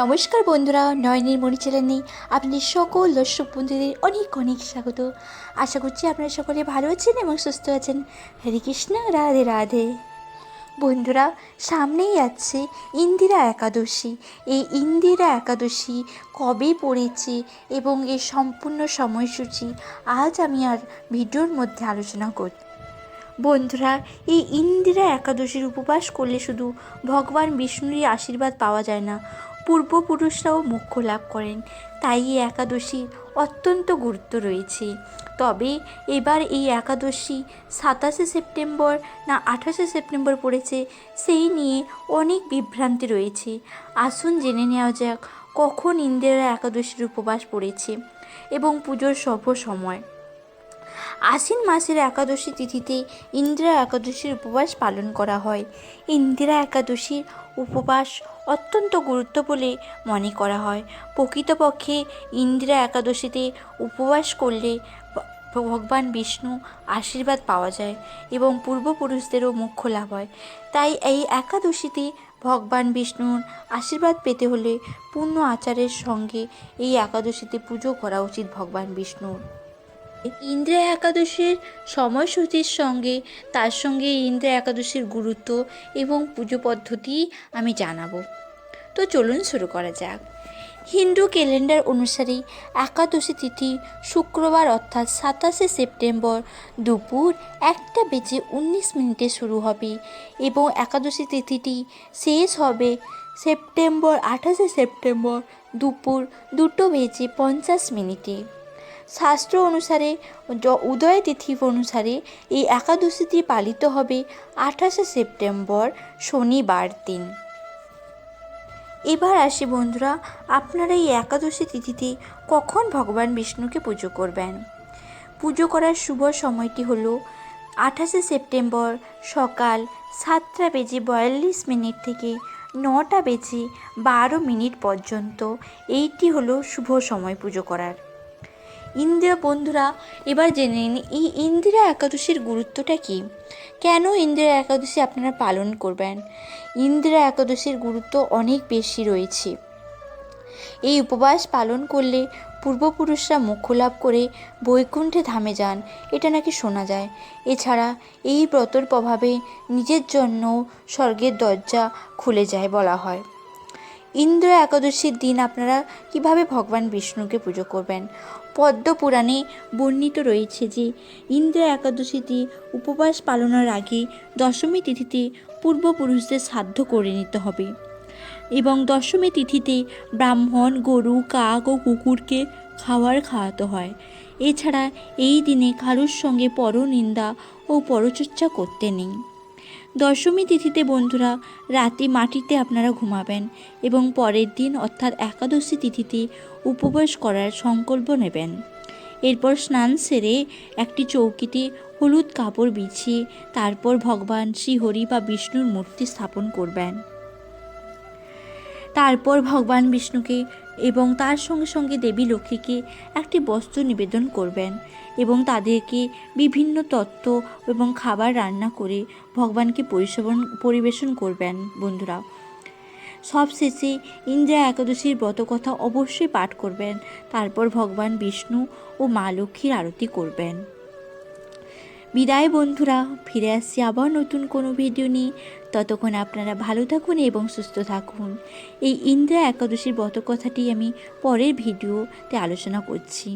নমস্কার বন্ধুরা, নয়নের মণি চ্যানেলে আপনাদের সকল দর্শক বন্ধুদের অনেক অনেক স্বাগত। আশা করছি আপনারা সকলে ভালো আছেন এবং সুস্থ আছেন। হরে কৃষ্ণ, রাধে রাধে। বন্ধুরা, সামনেই আছে ইন্দিরা একাদশী। এই ইন্দিরা একাদশী কবে পড়েছে এবং এর সম্পূর্ণ সময়সূচি আজ আমি আর ভিডিওর মধ্যে আলোচনা করব বন্ধুরা, এই ইন্দিরা একাদশীর উপবাস করলে শুধু ভগবান বিষ্ণুরই আশীর্বাদ পাওয়া যায় না। পূর্বপুরুষরাও মোক্ষ লাভ করেন। তাই এই একাদশীর অত্যন্ত গুরুত্ব রয়েছে। তবে এবার এই একাদশী সাতাশে সেপ্টেম্বর না আঠাশে সেপ্টেম্বর পড়েছে, সেই নিয়ে অনেক বিভ্রান্তি রয়েছে। আসুন জেনে নেওয়া যাক কখন ইন্দিরা একাদশীর উপবাস পড়েছে এবং পুজোর শুভ সময়। আশ্বিন মাসের একাদশী তিথিতে ইন্দিরা একাদশীর উপবাস পালন করা হয়। ইন্দিরা একাদশীর উপবাস অত্যন্ত গুরুত্ব বলে মনে করা হয়। প্রকৃতপক্ষে ইন্দিরা একাদশীতে উপবাস করলে ভগবান বিষ্ণু আশীর্বাদ পাওয়া যায় এবং পূর্বপুরুষদেরও মুখ্য লাভ হয়। তাই এই একাদশীতে ভগবান বিষ্ণুর আশীর্বাদ পেতে হলে পূর্ণ আচারের সঙ্গে এই একাদশীতে পুজো করা উচিত ভগবান বিষ্ণুর। ইন্দ্রা একাদশীর সময়সূচির সঙ্গে, তার সঙ্গে ইন্দ্রা একাদশীর গুরুত্ব এবং পুজো পদ্ধতি আমি জানাব। তো চলুন শুরু করা যাক। হিন্দু ক্যালেন্ডার অনুসারে একাদশী তিথি শুক্রবার অর্থাৎ সাতাশে সেপ্টেম্বর দুপুর একটা বেজে উনিশ মিনিটে শুরু হবে এবং একাদশী তিথিটি শেষ হবে সেপ্টেম্বর আঠাশে সেপ্টেম্বর দুপুর দুটো বেজে পঞ্চাশ মিনিটে। শাস্ত্র অনুসারে উদয় তিথি অনুসারে এই একাদশীটি পালিত হবে আঠাশে সেপ্টেম্বর শনিবার দিন। এবার আসি বন্ধুরা, আপনারা এই একাদশী তিথিতে কখন ভগবান বিষ্ণুকে পুজো করবেন? পুজো করার শুভ সময়টি হলো আঠাশে সেপ্টেম্বর সকাল সাতটা বেজে বয়াল্লিশ মিনিট থেকে নটা বেজে বারো মিনিট পর্যন্ত। এইটি হলো শুভ সময় পুজো করার। ইন্দিরা বন্ধুরা, এবার জেনে নিন, এই ইন্দিরা একাদশীর গুরুত্বটা কী? কেন ইন্দিরা একাদশী আপনারা পালন করবেন? ইন্দিরা একাদশীর গুরুত্ব অনেক বেশি রয়েছে। এই উপবাস পালন করলে পূর্বপুরুষরা মোক্ষ লাভ করে বৈকুণ্ঠে ধামে যান, এটা নাকি শোনা যায়। এছাড়া এই ব্রতর প্রভাবে নিজের জন্য স্বর্গের দরজা খুলে যায় বলা হয়। ইন্দ্র একাদশীর দিন আপনারা কীভাবে ভগবান বিষ্ণুকে পুজো করবেন? পদ্ম পুরাণে বর্ণিত রয়েছে যে ইন্দ্র একাদশীতে উপবাস পালনের আগে দশমী তিথিতে পূর্বপুরুষদের শ্রাদ্ধ করে নিতে হবে এবং দশমী তিথিতে ব্রাহ্মণ, গরু, কাক ও কুকুরকে খাবার খাওয়াতে হয়। এছাড়া এই দিনে কারুর সঙ্গে পরনিন্দা ও পরচর্চা করতে নেই। দশমী তিথিতে বন্ধুরা, রাতে মাটিতে আপনারা ঘুমাবেন এবং পরের দিন অর্থাৎ একাদশী তিথিতে উপবাস করার সংকল্প নেবেন। এরপর স্নান সেরে একটি চৌকিতে হলুদ কাপড় বিছিয়ে তারপর ভগবান শ্রীহরি বা বিষ্ণুর মূর্তি স্থাপন করবেন। তারপর ভগবান বিষ্ণুকে এবং তার সঙ্গে সঙ্গে দেবী লক্ষ্মীকে একটি বস্ত্র নিবেদন করবেন এবং তাদেরকে বিভিন্ন তত্ত্ব এবং খাবার রান্না করে ভগবানকে পরিবেশন পরিবেশন করবেন। বন্ধুরা, সবশেষে ইন্দ্রা একাদশীর ব্রতকথা অবশ্যই পাঠ করবেন। তারপর ভগবান বিষ্ণু ও মা লক্ষ্মীর আরতি করবেন। বিদায় বন্ধুরা, ফিরে আসছি আবার নতুন কোনো ভিডিও নিয়ে। ততক্ষণ আপনারা ভালো থাকুন এবং সুস্থ থাকুন। এই ইন্দ্রা একাদশীর ব্রত কথাটি আমি পরের ভিডিওতে আলোচনা করছি।